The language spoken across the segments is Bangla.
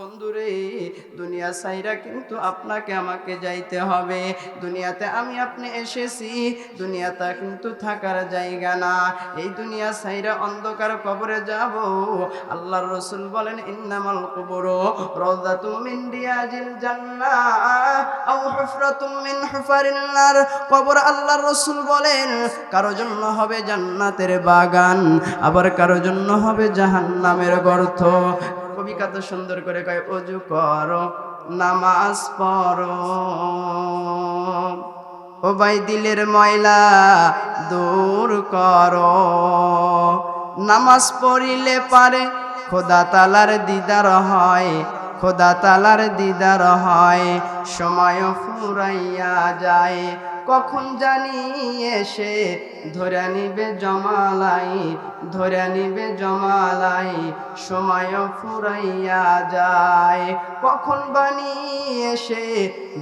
বন্ধুরে দুনিয়া সাইরা কিন্তু আপনাকে, আমাকে যাইতে হবে। দুনিয়াতে আমি আপনি এসেছি দুনিয়াটা কিন্তু থাকার জায়গা না। এই দুনিয়া সাইরা অন্ধকার কবরে যাব। আল্লাহর রসুল বলেন, ইন্নামাল কবর রওজাতুম মিন রিয়াজিল মিন হুফারিন নার। কবর আল্লাহর রসুল বলেন, কারও জন্য হবে জান্নাতের বাগান, আবার কারও জন্য হবে জাহান্নামের গর্ত। কবি সুন্দর করে কয় অজু করো, নামাজ পড়ো। ও ভাই দিলের ময়লা দূর করো। নামাজ পড়িলে পারে খোদা তালার দিদার হয়, খোদা তালার দিদার হয়। সময় ফুরাইয়া যায় কখন জানি এসে? ধরে নিবে জমালাই, ধরে নিবে জমালাই, সময় ফুরাইয়া যায়। কখন বানি এসে?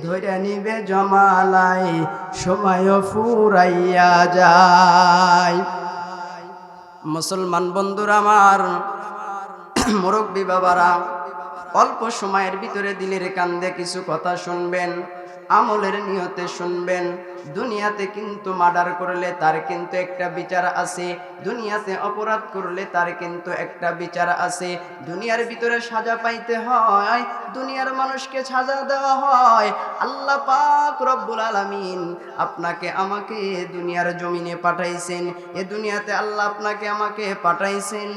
ধরে নিবে জমালাই, সময় ফুরাইয়া যায়। মুসলমান বন্ধুরা আমার, মুরব্বী বাবারা, অল্প সময়ের ভিতরে দিলের কান্দে কিছু কথা শুনবেন, আমলের নিয়তে শুনবেন। দুনিয়াতে কিন্তু মার্ডার করলে তার কিন্তু একটা বিচার আছে, দুনিয়াতে অপরাধ করলে তার কিন্তু একটা বিচার আছে। দুনিয়ার ভিতরে সাজা পাইতে হয়, দুনিয়ার মানুষকে সাজা দেওয়া হয়। আল্লাহ পাক রব্বুল আলামিন আপনাকে আমাকে দুনিয়ার জমিনে পাঠাইছেন, এ দুনিয়াতে আল্লাহ আপনাকে আমাকে পাঠাইছেন।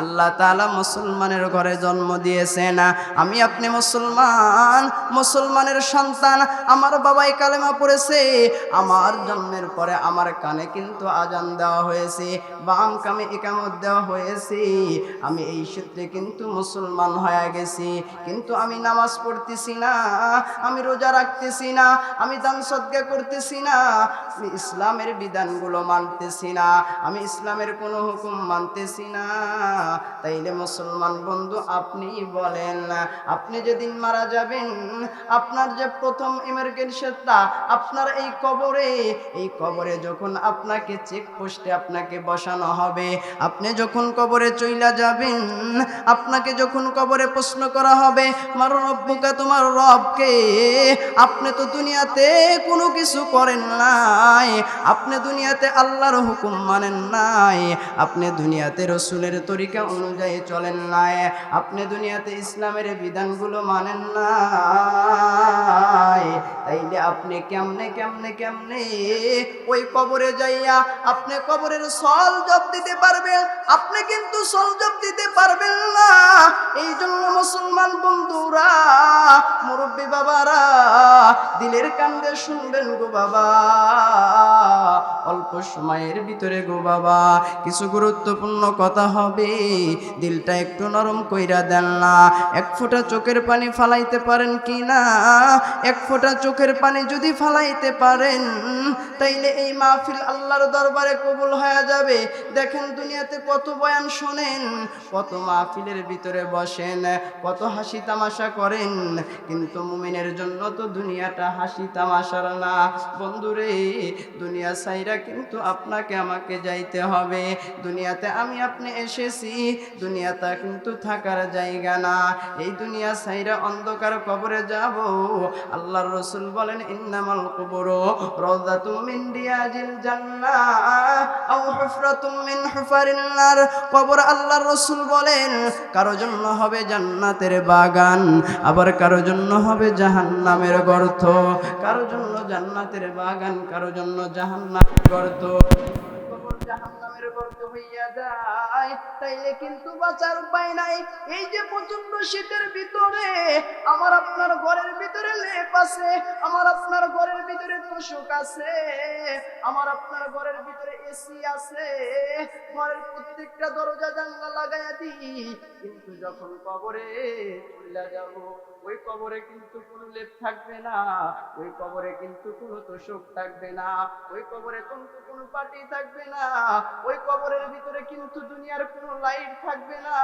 আল্লাহ তাআলা মুসলমানের ঘরে জন্ম দিয়েছেন, আমি আপনি মুসলমান, মুসলমানের সন্তান, আমার বাবাই কালেমা পড়েছে আমার জন্মের পরে আমার কানে কিন্তু আজান দেওয়া হয়েছে, বাম কামে একামত দেওয়া হয়েছে। আমি এই সূত্রে কিন্তু মুসলমান হয়ে গেছি, কিন্তু আমি নামাজ পড়তেছি না, আমি রোজা রাখতেছি না, আমি দান সদ্গা করতেছি না, আমি ইসলামের বিধানগুলো মানতেছি না, আমি ইসলামের কোনো হুকুম মানতেছি না। তাইলে মুসলমান বন্ধু, আপনি বলেন, আপনি যেদিন মারা যাবেন, আপনার যে প্রথম ইমার্জেন্সিটা আপনার এই কবরে, এই কবরে যখন আপনাকে চেক পোস্টে আপনাকে বসানো হবে, আপনি যখন কবরে চইলা যাবেন, আপনাকে যখন কবরে প্রশ্ন করা হবে, মার রব্বুকা, তোমার রবকে? আপনি তো দুনিয়াতে কোনো কিছু করেন নাই, আপনি দুনিয়াতে আল্লাহর হুকুম মানেন নাই, আপনি দুনিয়াতে রসুলের তরিকা অনুযায়ী চলেন নাই, আপনি দুনিয়াতে ইসলামের বিধানগুলো মানেন নাই, তাইলে আপনি কেমনে কেমনে কেমনে কেমনে? ওই কবরে যাইয়া আপনি কবরের সল জব দিতে পারবেন, আপনি কিন্তু সল জব দিতে পারবেন না। এই জন্য মুসলমান বন্ধুরা, মুরব্বী বাবারা, দিলের কান্দে শুনবেন গো বাবা। অল্প সময়ের ভিতরে গো বাবা, কিছু গুরুত্বপূর্ণ কথা হবে। দিলটা একটু নরম কইরা দেন না। এক ফোঁটা চোখের পানি ফালাইতে পারেন কি না? এক ফোঁটা চোখের পানি যদি ফালাইতে পারেন। তাইলে এই মাহফিল আল্লাহর দরবারে কবুল হয়ে যাবে। দেখেন দুনিয়াতে কত বয়ান শোনেন, কত মাহফিলের ভিতরে বসেন, কত হাসি তামাশা করেন। কিন্তু মুমিনের জন্য তো দুনিয়াটা হাসি তামাশার না। বন্ধুরে, দুনিয়া সাইরা কিন্তু আপনাকে আমাকে যাইতে হবে। দুনিয়াতে আমি আপনি এসেছি, দুনিয়াটা কিন্তু থাকার জায়গা না। এই দুনিয়া সাইরা অন্ধকার কবরে যাব। আল্লাহর রসুল বলেন, ইন্নামাল কবর রওজাতুম মিন রিয়াজিল জান্নাহ আও হুফরাতুম মিন হুফারিন কবর আল্লাহর রসুল বলেন, কারও জন্য হবে জান্নাতের বাগান, আবার কারও জন্য হবে জাহান্নামের গর্ত। কারও জন্য জান্নাতের বাগান, কারও জন্য জাহান্নামের গর্ত। কবর জাহান্নাম হইয়া যায়। তাইলে কিন্তু বাঁচার উপায় নাই। এই যে প্রচণ্ড শীতের ভিতরে আমার আপনার ঘরের ভিতরে লেপ আছে, আমার আপনার ঘরের ভিতরে তোষক আছে, আমার আপনার ঘরের ভিতরে এসি আছে, ঘরের প্রত্যেকটা দরজা জানলা লাগাইয়া দিই কিন্তু যখন কবরে চলে যাব, ওই কবরে কিন্তু কোনো লেপ থাকবে না, ওই কবরে কিন্তু কোনো তোষক থাকবে না, ওই কবরে কিন্তু কোনো পার্টি থাকবে না, ওই কবরের ভিতরে কিন্তু দুনিয়ার কোনো লাইট থাকবে না,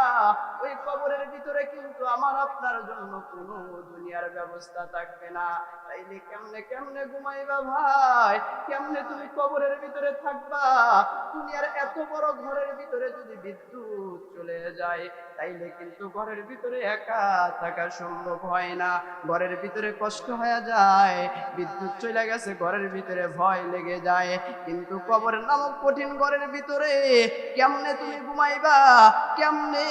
ওই কবরের ভিতরে কিন্তু আমার আপনার জন্য কোনো দুনিয়ার ব্যবস্থা থাকবে না। তাইলে কেমনে কেমনে ঘুমাইবা ভাই? কেমনে তুমি কবরের ভিতরে থাকবা? দুনিয়ার এত বড় ঘরের ভিতরে যদি বিদ্যুৎ চলে যায়। তাইলে কিন্তু ঘরের ভিতরে একা থাকা সম্ভব হয় না। ঘরের ভিতরে কষ্ট হয়ে যায়, বিদ্যুৎ চলে গেছে, ঘরের ভিতরে ভয় লেগে যায়। কিন্তু কবর নামক কঠিন ঘরের ভিতরে কেমনে তুমি ঘুমাইবা? কেমনে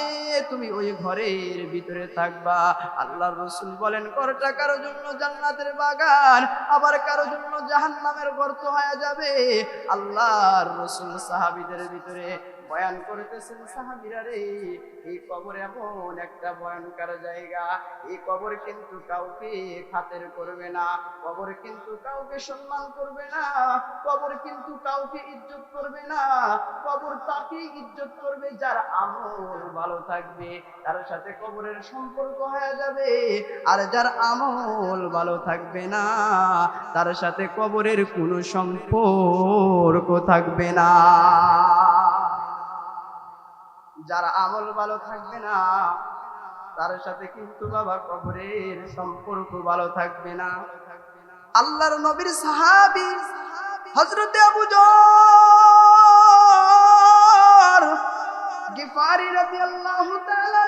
তুমি ওই ঘরের ভিতরে থাকবা? আল্লাহ রসুল বলেন, ঘরটা কারও জন্য জান্নাতের বাগান, আবার কারও জন্য জাহান্নামের গর্ত হয়ে যাবে। আল্লাহর রসুল সাহাবিদের ভিতরে বয়ান করতেছেন সাহাবিরা রে। এই কবর এমন একটা ভয়ঙ্কর জায়গা। এই কবর কিন্তু কাউকে খাতের করবে না। কবর কিন্তু কাউকে সম্মান করবে না। কবর কিন্তু কাউকে ইজ্জত করবে না। কবর তাকে ইজ্জত করবে যার আমল ভালো থাকবে। তার সাথে কবরের সম্পর্ক হয়ে যাবে। আর যার আমল ভালো থাকবে না, তার সাথে কবরের কোনো সম্পর্ক থাকবে না। যার আমল ভালো থাকবে না, তার সাথে কিন্তু বাবা কবরের সম্পর্ক ভালো থাকবে না। আল্লাহর নবীর সাহাবী হযরতে আবু গিফারি রাদিয়াল্লাহু তাআলা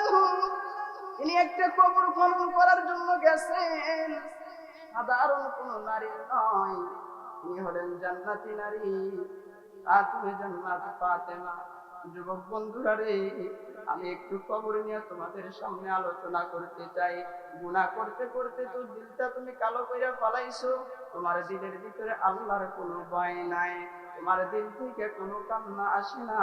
তিনি একটা কবর খনন করার জন্য গেছেন। সাধারণ কোন নারী নয় তিনি হলেন জান্নাতি নারী। আর তুমি জান্নাত ফাতেমা যুবক বন্ধুরা রে, আমি একটু কবর নিয়ে তোমাদের সামনে আলোচনা করতে চাই। গুণা করতে করতে তো দিলটা তুমি কালো কইরা পালাইছো তোমার দিলের ভিতরে আল্লাহর কোনো ভয় নাই। তোমার দিল থেকে কোনো কান্না আসে না।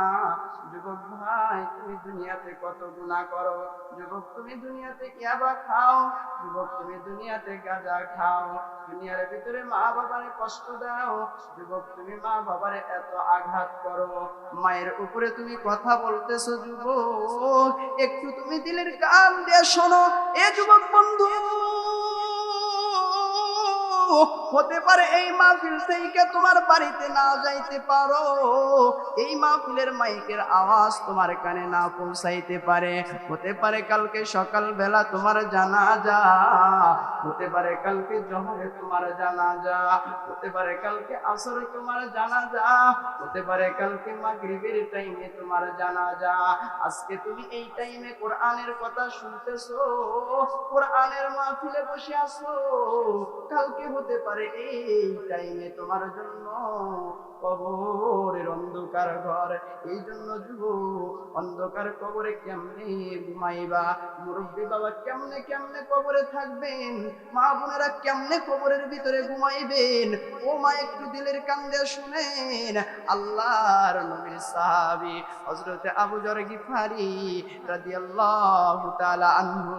যুবক ভাই, তুমি দুনিয়াতে কত গুনাহ করো? যুবক, তুমি দুনিয়াতে ইয়াবা খাও? যুবক, তুমি দুনিয়াতে গাঁজা খাও। দুনিয়ার ভিতরে মা বাবারে কষ্ট দাও। যুবক, তুমি মা বাবারে এত আঘাত করো। মায়ের উপরে তুমি কথা বলতেছো, যুবক। একটু তুমি দিলের কান দিয়ে শোনো। এ যুবক বন্ধু হতে পারে এই মাহফিল থেকে তোমার বাড়িতে না যাইতে পারো। এই মাহফিলের মাইকের আওয়াজ তোমার কানে না পৌঁছাইতে পারে। হতে পারে কালকে সকাল বেলা তোমার জানাজা। হতে পারে কালকে জহরে তোমার জানাজা। হতে পারে কালকে আসরে তোমার জানাজা। হতে পারে কালকে মাগরিবের টাইমে তোমার জানাজা। আজকে তুমি এই টাইমে কোরআনের কথা শুনতেছো, কোরআনের মাহফিলে বসে আছো। কালকে হতে পারে এই টাইমে তোমার জন্য কবরের অন্ধকার ঘর। এই জন্য যুব অন্ধকার কবরে কেমনে ঘুমাইবা? মুরব্বী বাবা কেমনে কেমনে কবরে থাকবেন? মা বোনেরা কেমনে কবরের ভিতরে ঘুমাইবেন? ও মা একটু দিলের কান্দে শুনেন, আল্লাহর নবীর সাহাবী হযরতে আবু জর গিফারি রাদিয়াল্লাহু তাআলা আনহু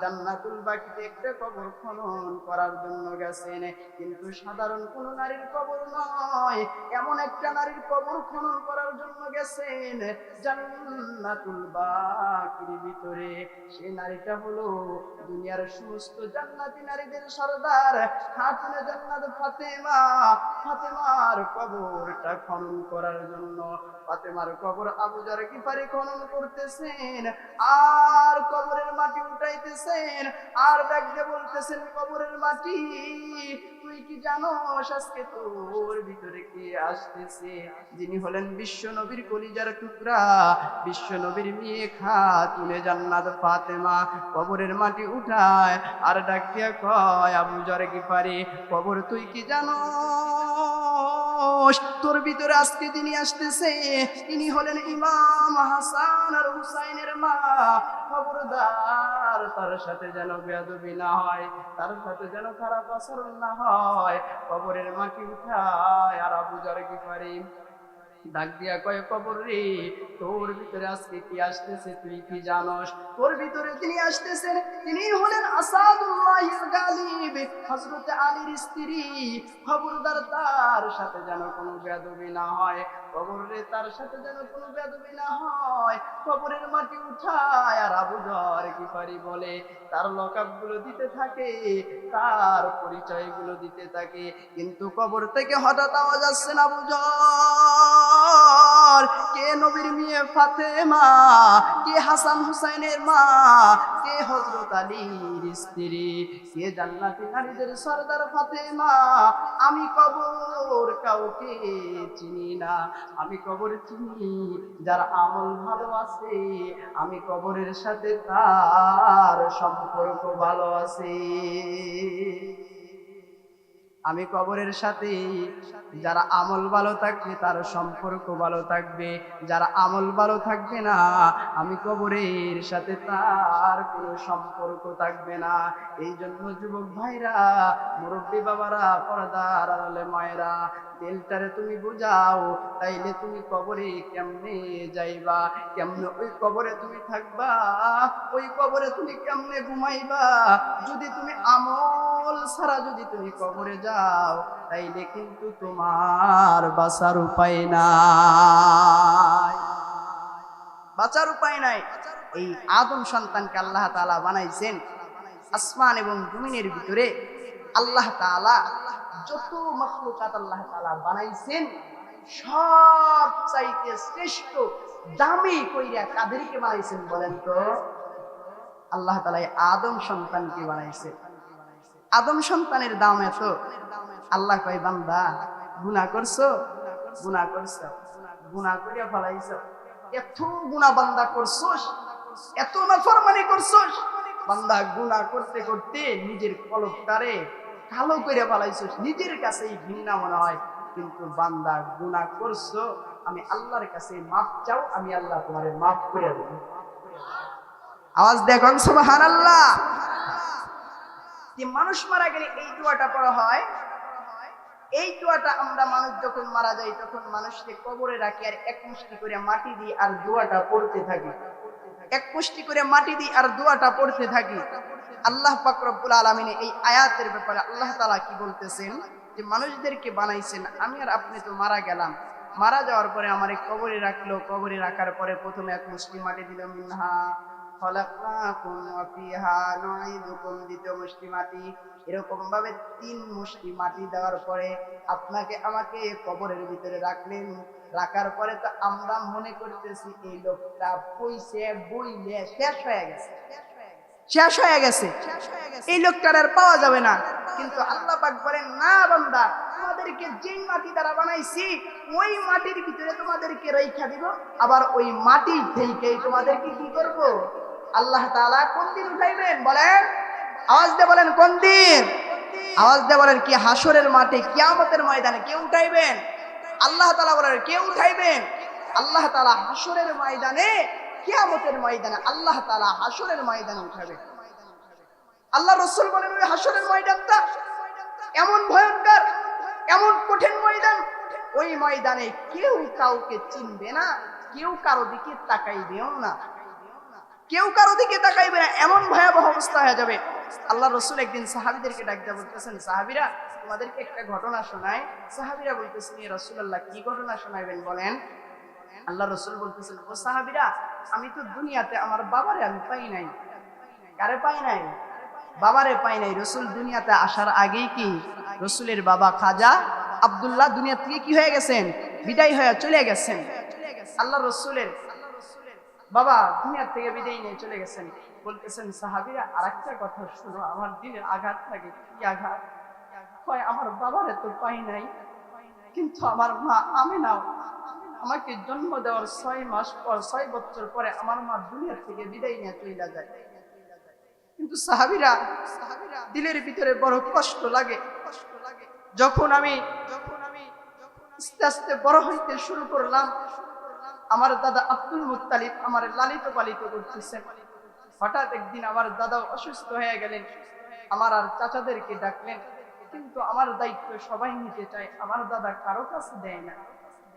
জান্নাতুল বাকিতে একটা কবর খনন করার জন্য গেছেন। কিন্তু সাধারণ কোন নারীর কবর নয়, এমন একটা নারীর কবর খনন করার জন্য গেছেন জান্নাতুল বাকির ভিতরে। সেই নারীটা হলো দুনিয়ার সমস্ত জান্নাতি নারীদের সর্দার, খাতুনে জান্নাত ফাতেমা। ফাতেমার কবরটা খনন করার জন্য, ফাতেমার কবর আবু জার কিফারি খনন করতেছেন, আর কবরের মাটি উঠাইতেছেন, আর ব্যাগকে বলতেছেন কবরের মাটি, তুই কি জানো আজকে তোর ভিতরে কে আসতেছে। যিনি হলেন বিশ্ব নবীর কলিজার টুকরা, বিশ্ব নবীর মেয়ে খাতুনে জান্নাত ফাতেমা কবরের মাটি উঠায় আর ডাকিয়া কয়, আবু জরে কি পারে কবর তুই কি জানো তোর ভিতরে আজকে তিনি আসতেছে, ইনি হলেন ইমাম হাসান আর হুসাইনের মা। খবরদার, তার সাথে যেন বেয়াদবি না হয়, তার সাথে যেন খারাপ আচরণ না হয়। খবরের মা কি উঠায় আর আবু জারে কি পারি ডাক দিয়া কয়, কবর রে, তোর ভিতরে আজকে কি আসতেছে তুই কি জানস? তোর ভিতরে তিনি আসতেছেন, তিনি হলেন আসাদুল্লাহ গালিব, হযরত আলীর স্ত্রী। খবরদার তার সাথে যেন কোনো বেদবি না হয়। কবর তার সাথে যেন কোনো বেদবি না হয়। কবরের মাটি উঠায় আর আবু জর কি পারি বলে? তার লকাপগুলো দিতে থাকে, তার পরিচয়গুলো দিতে থাকে। কিন্তু কবর থেকে হঠাৎ আওয়াজ আসছে না আবু জর পর কে নবীর মেয়ে ফাতেমা? কে হাসান হুসাইনের মা? কে হজরত আলীর স্ত্রী? কে জান্নাতি নারীদের সর্দার ফাতেমা? আমি কবর কাউকে চিনি না। আমি কবর চিনি যার আমল ভালো আছে। আমি কবরের সাথে তার সম্পর্ক ভালো আছে। আমি কবরের সাথে, যারা আমল ভালো থাকবে, তার সম্পর্ক ভালো থাকবে। যারা আমল ভালো থাকবে না, আমি কবরের সাথে তার কোনো সম্পর্ক থাকবে না। এই জন্য যুবক ভাইরা, মুরব্বী বাবারা, পর্দার আড়ালে মায়েরা, দিলটারে তুমি বুঝাও, তাইলে তুমি কবরে কেমনে যাইবা? কেমনে ওই কবরে তুমি থাকবা? ওই কবরে তুমি কেমনে ঘুমাইবা? যদি তুমি আমল ছাড়া যদি তুমি কবরে যাও তাইলে কিন্তু তোমার বাঁচার উপায় নাই। বাঁচার উপায় নাই। এই আদম সন্তানকে আল্লাহ তাআলা বানাইছেন আসমান এবং জমিনের ভিতরে। আল্লাহ তাআলা যত মখলুকাত আল্লাহ তালা বানাইছেন, সব চাইতে শ্রেষ্ঠ, দামি কইরা কাদেরকে বানাইছেন বলেন তো? আল্লাহ এই আদম সন্তানকে বানাইছে। আদম সন্তানের দাম এত। আল্লাহ কয়, বান্দা, গুনাহ করছ? গুনাহ করছ। গুনাহ করিয়া ফলাইছো। এত গুনাহ বান্দা করছোস? এত নাফরমানি করছোস? বান্দা, গুনাহ করতে করতে নিজের কলবটারে কালো করে ফলাইছোস। নিজের কাছেই ঘৃণা মনে হয়। কিন্তু বান্দা, গুনাহ করছ, আমি আল্লাহর কাছে মাপ চাও, আমি আল্লাহ তোমারে মাফ করে দেব। আওয়াজ দেখুন, সুবহানাল্লাহ। যে মানুষ মারা গেলে এই দোয়াটা পড়া হয়, এই দোয়াটা আমরা মানুষ যখন মারা যাই, তখন মানুষকে কবরে রাখি আর এক মুষ্টি করে মাটি দিই আর দোয়াটা পড়তে থাকি। এক মুষ্টি করে মাটি দিই আর দোয়াটা পড়তে থাকি। আল্লাহ পাক রব্বুল আলামিনে এই আয়াতের ব্যাপারে আল্লাহ তাআলা কি বলতেছেন? যে মানুষদেরকে বানাইছেন, আমি আর আপনি তো মারা গেলাম। মারা যাওয়ার পরে আমার কবরে রাখল, কবরে রাখার পরে প্রথমে এক মুষ্টি মাটি দিল, মিনহা রাখার তো আমরা মনে করতেছি এই লোকটা পয়সে বইলে শেষ হয়ে গেছে। শেষ হয়ে গেছে। এই লোকটার আর পাওয়া যাবে না। কিন্তু আল্লাহ পাক বলেন, না বান্দা, তোমাদেরকে যেই মাটি দ্বারা বানাইছি, ওই মাটির ভিতরে তোমাদেরকে রেখা দিব। আবার ওই মাটি থেকে তোমাদেরকে কি করব? আল্লাহ তাআলা কোন দিন উঠাইবেন? বলেন। আওয়াজ দিয়ে বলেন, কোন দিন? আওয়াজ দিয়ে বলেন, কি হাসরের মাঠে, কিয়ামতের ময়দানে কে উঠাইবেন? আল্লাহ তাআলা বলেন, কে উঠাইবেন? আল্লাহ তাআলা হাসরের ময়দানে, কিয়ামতের ময়দানে, আল্লাহ তাআলা হাসরের ময়দানে আল্লাহ রসুল বলেন, ওই হাসরের ময়দানটা এমন ভয়ঙ্কর, এমন কঠিন ময়দান, ওই ময়দানে কেউ কাউকে চিনবে না, কেউ কারও দিকে তাকাই তাকাইবেও না। কেউ কারও দিকে তাকাইবে না, এমন ভয়াবহ অবস্থা হয়ে যাবে। আল্লাহ রসুল একদিন সাহাবিদেরকে ডাকতে বলতেছেন, সাহাবিরা, তোমাদেরকে একটা ঘটনা শোনায় সাহাবিরা বলতেছেন ইয়ে রসুল্লাহ কি ঘটনা শোনাইবেন বলেন? আল্লাহ রসুল বলতেছেন, ও সাহাবিরা, আমি তো দুনিয়াতে আমার বাবারে আমি পাই নাই। কারে পাই নাই? বাবারে পাই নাই। রসুল দুনিয়াতে আসার আগেই কি? রসুলের বাবা খাজা আব্দুল্লাহ দুনিয়া থেকে কি হয়ে গেছেন? বিদায় হয়ে চলে গেছেন। আল্লাহ রসুলের বাবা, দুনিয়ার থেকে বিদায় নিয়ে চলে গেছেন। বলতেছেন, সাহাবিরা আর একটা কথা শুনো, আমার দিনের আঘাত লাগে, কি আঘাত? হয় আমার বাবারে তো পাই নাই, কিন্তু আমার মা আমি নাও আমাকে জন্ম দেওয়ার ছয় মাস পর, ছয় বছর পরে আমার মা দুনিয়ার থেকে বিদায় নিয়ে চলে যায়। কিন্তু সাহাবিরা সাহাবিরা দিলের ভিতরে বড় কষ্ট লাগে। যখন আমি যখন আমি আস্তে আস্তে বড় হইতে শুরু করলাম আমার দাদা আব্দুল মুত্তালিব আমার লালিত পালিত করতেছেন হঠাৎ একদিন আমার দাদা অসুস্থ হয়ে গেলেন। আমার আর চাচাদেরকে ডাকলেন। কিন্তু আমার দায়িত্ব সবাই নিতে চায়। আমার দাদা কারও কাছে দেয় না।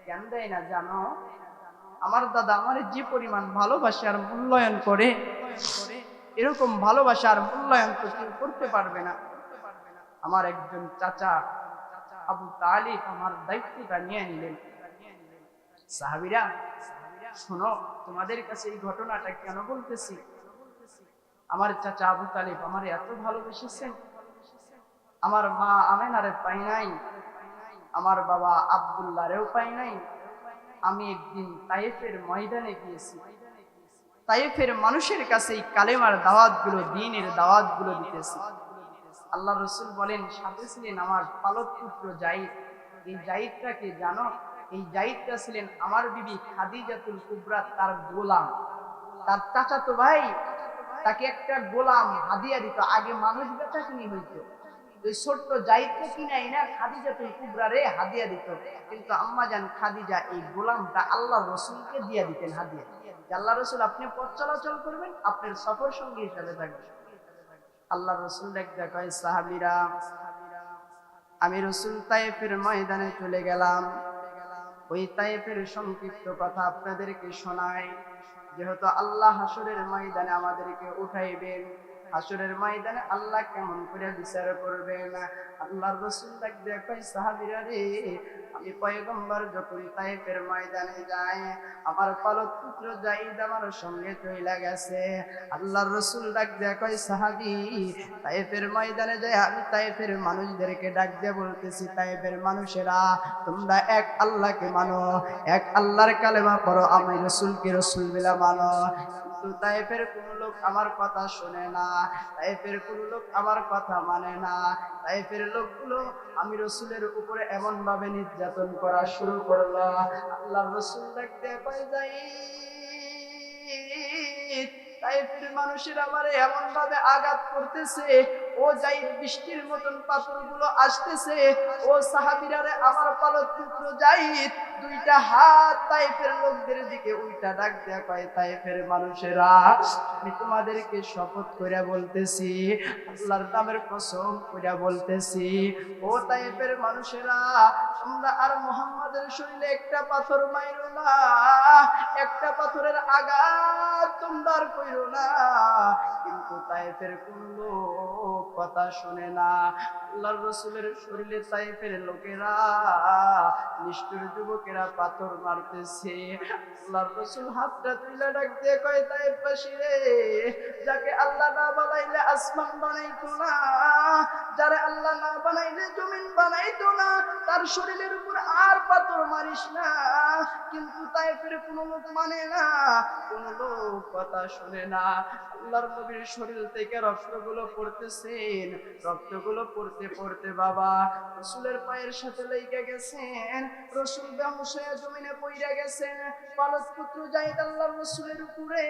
কেন দেয় না, জানো? আমার দাদা আমার যে পরিমাণ ভালোবাসে আর মূল্যায়ন করে, এরকম ভালোবাসা আর মূল্যায়ন তো কেউ করতে পারবে না। আমার একজন চাচা আবু তালিব আমার দায়িত্বটা নিয়ে নিলেন। সাহাবিরা, শোনো, তোমাদের কাছে এই ঘটনাটা কেন বলতেছি? আমার চাচা আবু তালিব আমার এত ভালোবেসেছেন। আমার মা আমেনারে পাই নাই। আমার বাবা আবদুল্লারেও পাই নাই। আমি একদিন তাইফের ময়দানে গিয়েছি। তাইফের মানুষের কাছে এই কালেমার দাওয়াতগুলো, দিনের দাওয়াতগুলো দিতেছি। আল্লাহ রসুল বলেন, সাথে ছিলেন আমার পালক পুত্র জাইদ। এই জাইদটাকে জানো এই জাইদটা ছিলেন আমার বিবি খাদিজাতুল কুবরা তার গোলাম। তার চাচাতো ভাই, তাকে একটা গোলাম হাদিয়া দিত। আগে মানুষ বেচা কিনি হইতো। ওই ছোট্ট জাইদকে কিনাই না খাদিজাতুল কুবরা রে হাদিয়া দিত। কিন্তু আম্মা জান খাদিজা এই গোলামটা আল্লাহ রসুলকে দিয়া দিতেন হাদিয়া। আল্লাহ রসুল, আপনি পথ চলাচল করবেন, আপনার সফর সঙ্গী হিসাবে থাকবেন। আল্লাহ রসুল একটা কয় সাহাবিরা, আমি রসুল তাইফের ময়দানে চলে গেলাম। ওই তাইফের সংক্ষিপ্ত কথা আপনাদেরকে শোনায় যেহেতু আল্লাহ হাসরের ময়দানে আমাদেরকে উঠাইবেন হাসুরের ময়দানে আল্লাহ কেমন করে বিচার করবেন আল্লাহর রসুল ডাকবে কই সাহাবিরা রে, আমি পয়গম্বর যখন তাইফের ময়দানে যাই, আমার পালক পুত্র জাইদ আমার সঙ্গে চইলা গেছে। আল্লাহর রসুল ডাক দেয়া কই সাহাবি, তাইফের ময়দানে যাই, আমি তাইফের মানুষদেরকে ডাক দিয়ে বলতেছি, তাইফের মানুষেরা, তোমরা এক আল্লাহকে মানো, এক আল্লাহর কালেমা পড়ো, আমি রসুলকে রসুল বিলা মানো। কিন্তু তাইফের কোন লোক আমার কথা শোনে না। তাইফের কোন লোক আমার কথা মানে না। তাইফের লোকগুলো আমি রসুলের উপরে এমন ভাবে নির্যাতন করা শুরু করল। আল্লাহ রসুল দেখতে পাই যাই। তাইফের মানুষের আমারে এমন ভাবে আঘাত করতেছে। ও যাই বৃষ্টির মতন পাথরগুলো আসতেছে, ও সাহাবিরারে আমার পালক পুত্র জাইদ দুইটা হাত তাইফের লোকদের দিকে উল্টা ডাক দেয়া কয়, তাইফের মানুষেরা, আমি তোমাদেরকে শপথ করে বলতেছি, আল্লাহর নামের কসম করে বলতেছি, ও তাইফের মানুষেরা, তোমরা আর মোহাম্মদের শরীরে একটা পাথর মাইরো না, একটা পাথরের আঘাত তোমরা আর কইরো না, কিন্তু তাইফের কোন লোক কথা শুনে না। আল্লাহর রসুলের শরীরে তাইফের লোকেরা, নিষ্ঠুর যুবকেরা পাথর মারতেছে। আল্লাহর রসুল হাতটা তুলে ডাক দিয়ে কয় তাইফবাসী রে, যাকে আল্লাহ না বানাইলে আসমান বানাইতো না যারা আল্লাহ না বানাইলে জমিন বানাইতো না, তার শরীরের উপর আর পাথর মারিস না। কিন্তু তাইফের কোনো লোক মানে না, কোনো লোক কথা শুনে না। আল্লাহর নবীর শরীর থেকে রক্তগুলো পড়তেছেন, রক্তগুলো পড়তে পড়তে বাবা রসুলের পায়ের সাথে লেগে গেছেন, রসুল ব্যবসায় জমিনে পইরা গেছেন। পালক পুত্র জাহিদ আল্লাহর রসুলের উপরে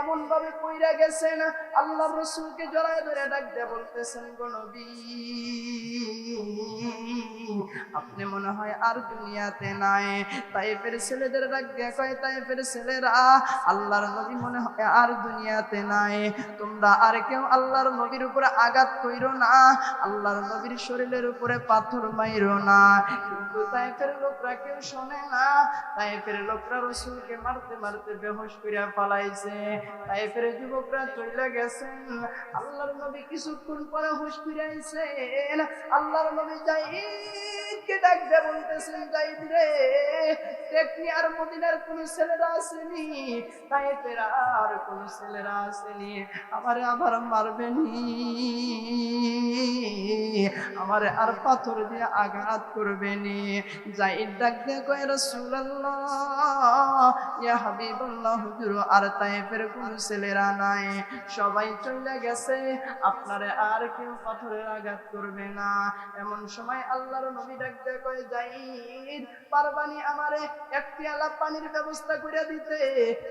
এমন ভাবে পইরা গেছেন, আল্লাহর রসুলকে জড়ায় ধরে ডাক দিয়ে বলতেছেন নবী আপনি মনে হয় আর দুনিয়াতে নাই। তাইফের ছেলেদের দিয়ে কয় তাইফের ছেলেরা? আল্লাহর নবী মনে হয় আর দুনিয়াতে নাই। তোমরা আর কেউ আল্লাহর নবীর উপরে আঘাত কইরো না। আল্লাহর নবীর শরীরের উপরে পাথর মাইরো না। কিন্তু তাইফের লোকরা কেউ শোনে না। তাইফের লোকরা রসুলকে মারতে মারতে বেহোশ করিয়া ফালাইছে তাইফের যুবকরা চলে গেছেন। আল্লাহর নবী কিছুক্ষণ পরে হুশ ফিরাইছেন আল্লাহর নবী জাইদকে ডাক দিয়ে বলতেছেন জাইদ রে দেখনি আর আর আমারে আমারে আর পাথর দিয়ে আঘাত করবেনি। জাইদ ডাক দিয়ে, কয় রাসূলুল্লাহ, ইয়া হুজুর, আর তাইফের কোন ছেলেরা নাই। সবাই চলে গেছে, আপনারে আর কেউ পাথরের আঘাত করবে না। এমন সময় আল্লাহর নবী ডাক দিয়ে কয় যাই পারবানি আমারে এক পেয়ালা পানির ব্যবস্থা করে দিতে।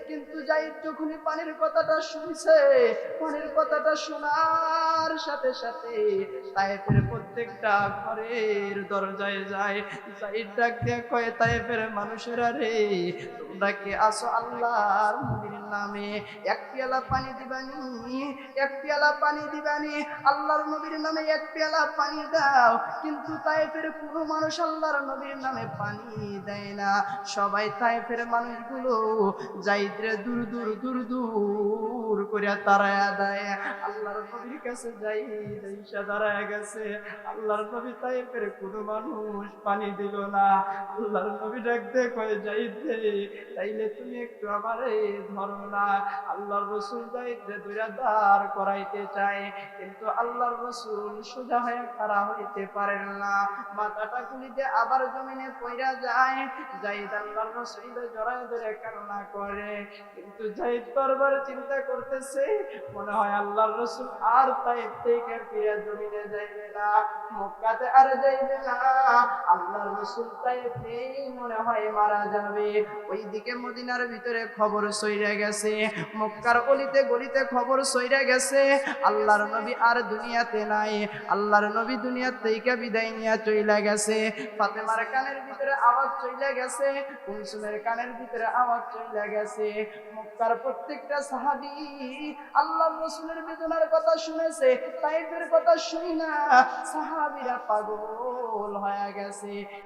কিন্তু যাই যখনই পানির কথাটা শুনছে, পানির কথাটা শোনার সাথে সাথে তাইফের প্রত্যেকটা ঘরের দরজায় যায় জাইদ ডাক কয় তাইফের মানুষেরা রে, তোমরা কি আসো আল্লাহর নামে? এক পেয়ালা পানি দিবানি, এক পেয়ালা পানি দিবানি, আল্লাহর নবীর নামে এক পেয়ালা পানি দাও, কিন্তু তাইফের কোনো মানুষ আল্লাহর নবীর নামে পানি দেয় না। সবাই তাইফের মানুষগুলো যাইতে দূর দূর দূর দূর করে তারায়া দেয়। আল্লাহর নবীর কাছে যাই দাঁড়ায় গেছে। আল্লাহর নবী তাইফের কোনো মানুষ পানি দিল না। আল্লাহর নবী ডাক দে কয়ে যাই দে তাইলে তুমি একটু আমারে ধরো না। আল্লাহর রসুল দায়িত্বে দুইটা দাঁড় করাইতে চায়, কিন্তু আল্লাহর রসুল সোজা হয়ে খাড়া হইতে পারেন না। মাথাটা খুলিতে আবার জমিনে পইরা যায়। জাহিদ আল্লাহর রসুল জড়ায় ধরে কান্না করে, কিন্তু জাহিদ বারবার চিন্তা করতেছে, মনে হয় আল্লাহর রসুল আর তাইব থেকে ফিরে জমিনে যাইবে না। মক্কাতে আর যাইবে না। আল্লাহর ভিতরে নবী আর দুনিয়াতে নাই। আল্লাহর নবী দুনিয়া থেকে বিদায় নিয়ে চইলা গেছে। ফাতেমার কানের ভিতরে আওয়াজ চইলা গেছে। কুলসুমের কানের ভিতরে আওয়াজ চইলা গেছে। মক্কার প্রত্যেকটা সাহাবী আল্লাহর রসুলের বেদনার কথা শুনেছে, তাইফের কথা শুই না। সাহাবীরা পাগল হয়ে গেছে।